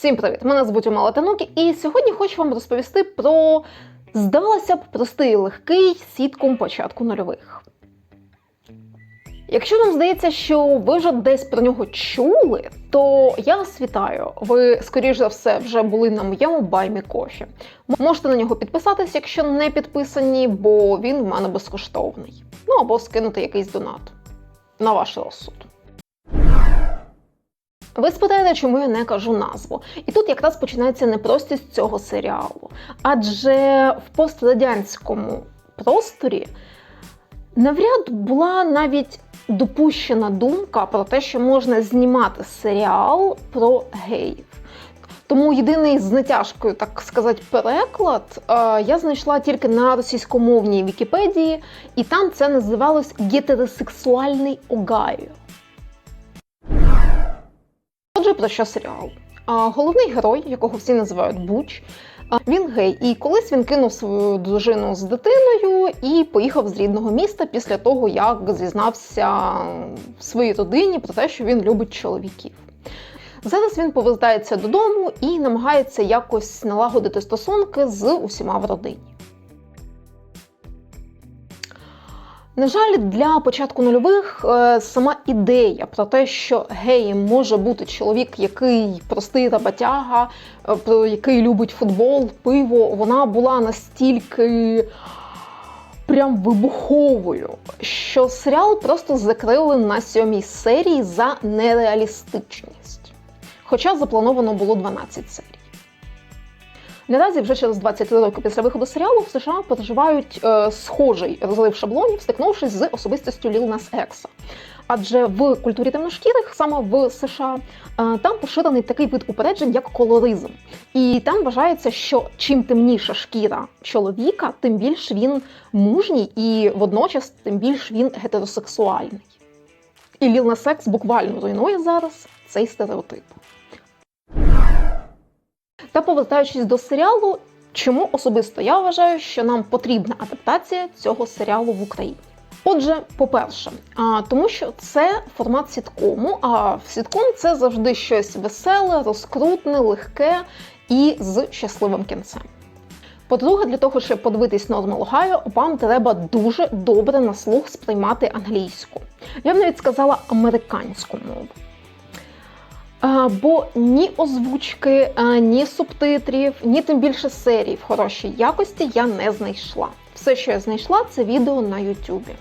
Всім привіт! Мене звуть Умала Танукі, і сьогодні хочу вам розповісти про, здалося б, простий легкий сітком початку нульових. Якщо вам здається, що ви вже десь про нього чули, то я вас вітаю. Ви, скоріш за все, вже були на моєму баймі кофі. Можете на нього підписатись, якщо не підписані, бо він в мене безкоштовний. Ну або скинути якийсь донат на ваш розсуд. Ви спитаєте, чому я не кажу назву. І тут якраз починається непростість цього серіалу. Адже в пострадянському просторі навряд була навіть допущена думка про те, що можна знімати серіал про геїв. Тому єдиний з натяжкою, так сказати, переклад е, я знайшла тільки на російськомовній Вікіпедії, і там це називалось гетеросексуальний огайо. Отже, про що серіал? Головний герой, якого всі називають Буч, він гей, і колись він кинув свою дружину з дитиною і поїхав з рідного міста після того, як зізнався в своїй родині про те, що він любить чоловіків. Зараз він повертається додому і намагається якось налагодити стосунки з усіма в родині. На жаль, для початку нульових е, сама ідея про те, що геєм може бути чоловік, який простий роботяга, е, який любить футбол, пиво, вона була настільки прям вибуховою, що серіал просто закрили на сьомій серії за нереалістичність. Хоча заплановано було 12 серій. Наразі вже через 23 роки після виходу серіалу в США переживають е, схожий розрив шаблонів, стикнувшись з особистістю Ліл Нас Екса. Адже в культурі темношкірих, саме в США, е, там поширений такий вид упереджень, як колоризм. І там вважається, що чим темніша шкіра чоловіка, тим більш він мужній і водночас тим більш він гетеросексуальний. І Ліл Нас Екс буквально руйнує зараз цей стереотип. Та повертаючись до серіалу, чому особисто я вважаю, що нам потрібна адаптація цього серіалу в Україні? Отже, по-перше, тому що це формат сіткому, а в сітком це завжди щось веселе, розкрутне, легке і з щасливим кінцем. По-друге, для того, щоб подивитись Normal Ohio, вам треба дуже добре на слух сприймати англійську. Я б навіть сказала американську мову. Бо ні озвучки, ні субтитрів, ні тим більше серій в хорошій якості я не знайшла. Все, що я знайшла, це відео на Ютубі.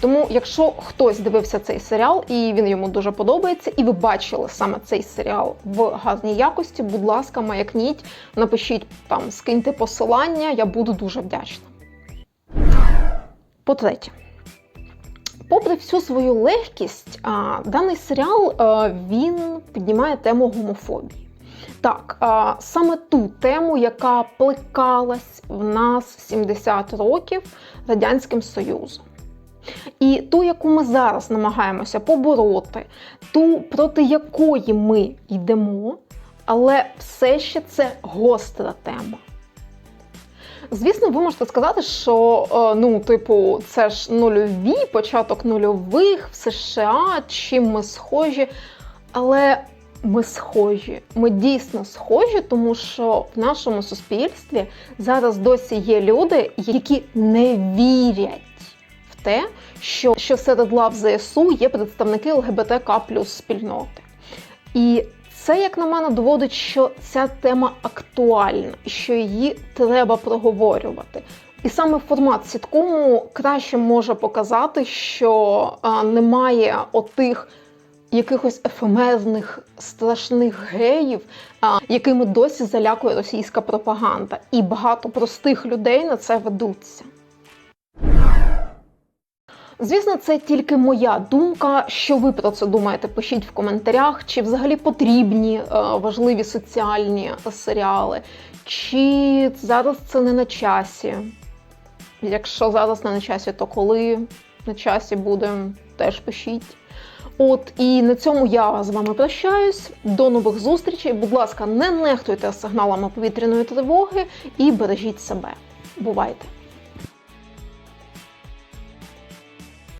Тому, якщо хтось дивився цей серіал і він йому дуже подобається, і ви бачили саме цей серіал в гарній якості, будь ласка, маякніть, напишіть там, скиньте посилання, я буду дуже вдячна. По-третє, Попри всю свою легкість, а, даний серіал а, він піднімає тему гомофобії. Так, а, саме ту тему, яка плекалась в нас 70 років Радянським Союзом. І ту, яку ми зараз намагаємося побороти, ту, проти якої ми йдемо, але все ще це гостра тема. Звісно, ви можете сказати, що е, ну, типу, це ж нульові, початок нульових в США, чим ми схожі. Але ми схожі, ми дійсно схожі, тому що в нашому суспільстві зараз досі є люди, які не вірять в те, що, що серед лав ЗСУ є представники ЛГБТК плюс спільноти. І це, як на мене, доводить, що ця тема актуальна що її треба проговорювати. І саме формат сіткому краще може показати, що а, немає отих якихось ефемерних страшних геїв, а, якими досі залякує російська пропаганда. І багато простих людей на це ведуться. Звісно, це тільки моя думка. Що ви про це думаєте? Пишіть в коментарях, чи взагалі потрібні е, важливі соціальні серіали, чи зараз це не на часі. Якщо зараз не на часі, то коли на часі буде, теж пишіть. От і на цьому я з вами прощаюсь. До нових зустрічей. Будь ласка, не нехтуйте сигналами повітряної тривоги і бережіть себе. Бувайте!